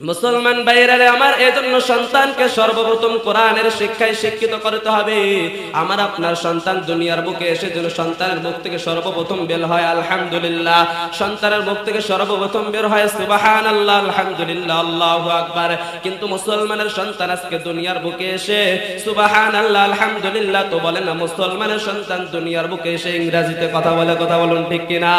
মুসলমান বাইরে আমার এজন্য সন্তানকে সর্বপ্রথম কোরআনের শিক্ষায় শিক্ষিত করতে হবে। আমার আপনার সন্তান দুনিয়ার বুকে এসে যেন সন্তানের মুখ থেকে সর্বপ্রথম বের হয়, আলহামদুলিল্লাহ। সন্তানের মুখ থেকে সর্বপ্রথম বের হয় সুবাহান আল্লাহ আলহামদুলিল্লাহ, আল্লাহ আকবার। কিন্তু মুসলমানের সন্তান আজকে দুনিয়ার বুকে এসে সুবাহান আল্লাহ আলহামদুলিল্লাহ তো বলে না, মুসলমানের সন্তান দুনিয়ার বুকে এসে ইংরেজিতে কথা বলে, কথা বলুন ঠিক কিনা?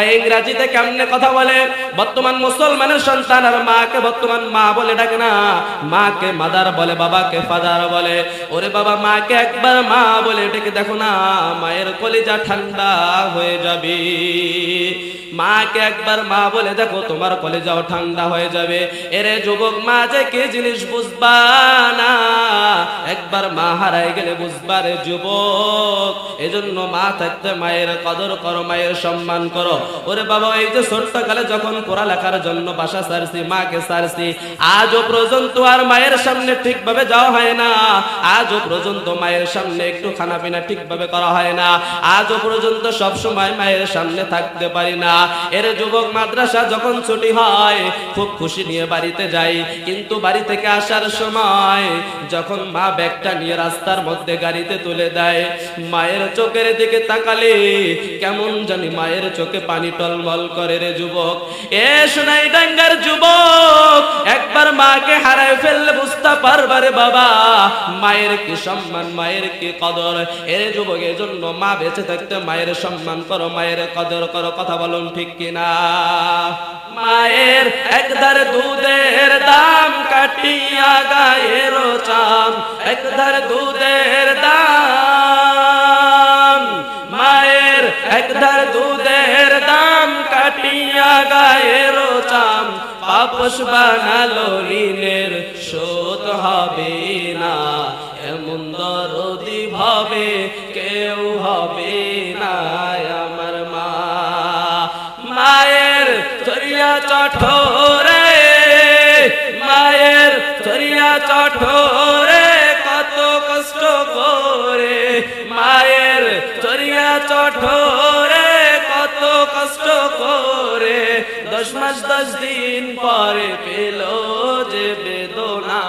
ইংরাজিতে কেমনে কথা বলে? বর্তমান মুসলমানের সন্তান আর মাকে বর্তমান মা বলে ডাকে না। মাকে মাদার বলে, বাবাকে ফাদার বলে। ওরে বাবা, মাকে একবার মা বলে ডেকে দেখো না, মায়ের কলিজা ঠান্ডা হয়ে যাবে। মাকে একবার মা বলে দেখো, তোমার কলেজাও ঠান্ডা হয়ে যাবে। এরে যুবক মা, যে কি জিনিস বুঝবা না? একবার মা হারাই গেলে বুঝবা রে যুবক। এজন্য মা থাকতে মায়ের কদর করো, মায়ের সম্মান করো। ওরে বাবা, এই যে ছোট্ট কালে যখন পড়ালেখার জন্য বাসা সারছি, মাকে সারছি, আজও পর্যন্ত আর মায়ের সামনে ঠিকভাবে যাওয়া হয় না। আজও পর্যন্ত মায়ের সামনে একটু খানা পিনা ঠিকভাবে করা হয় না। আজও পর্যন্ত সব সময় মায়ের সামনে থাকতে পারি না। এর যুবক, মাদ্রাসা যখন ছুটি হয়, খুব খুশি নিয়ে বাড়িতে যাই। কিন্তু বাড়ি থেকে আসার সময় যখন মা ব্যাগটা নিয়ে রাস্তার মধ্যে গাড়িতে তুলে দেয় মায়ের চোখের দিকে তাকালে কেমন জানি মায়ের চোখে পানি টলমল করে রে যুবক। এ সোনাই ডাঙ্গার যুবক, একবার মাকে হারায় ফেললে বুঝতে পারবারে বাবা, মায়ের কি সম্মান, মায়ের কি কদর? এর যুবক, এজন্য মা বেঁচে থাকতে মায়ের সম্মান করো, মায়ের কদর করো, কথা বলুন ঠিক কিনা? মায়ের একদার দুধের দাম কাটিয়া গায়ের চাম একদার দুধের পাপস বানালো ঋণের শোধ হবে না। এমন দরদি ভাবে কেউ হবে না আমার মা। মায়ের চরিয়া চঠোরে, মায়ের চরিয়া চঠোরে কত কষ্ট করে। মায়ের চরিয়া চঠোরে কত কষ্ট করে দশ মাস দশ দিন পরে পেল যে বেদনা।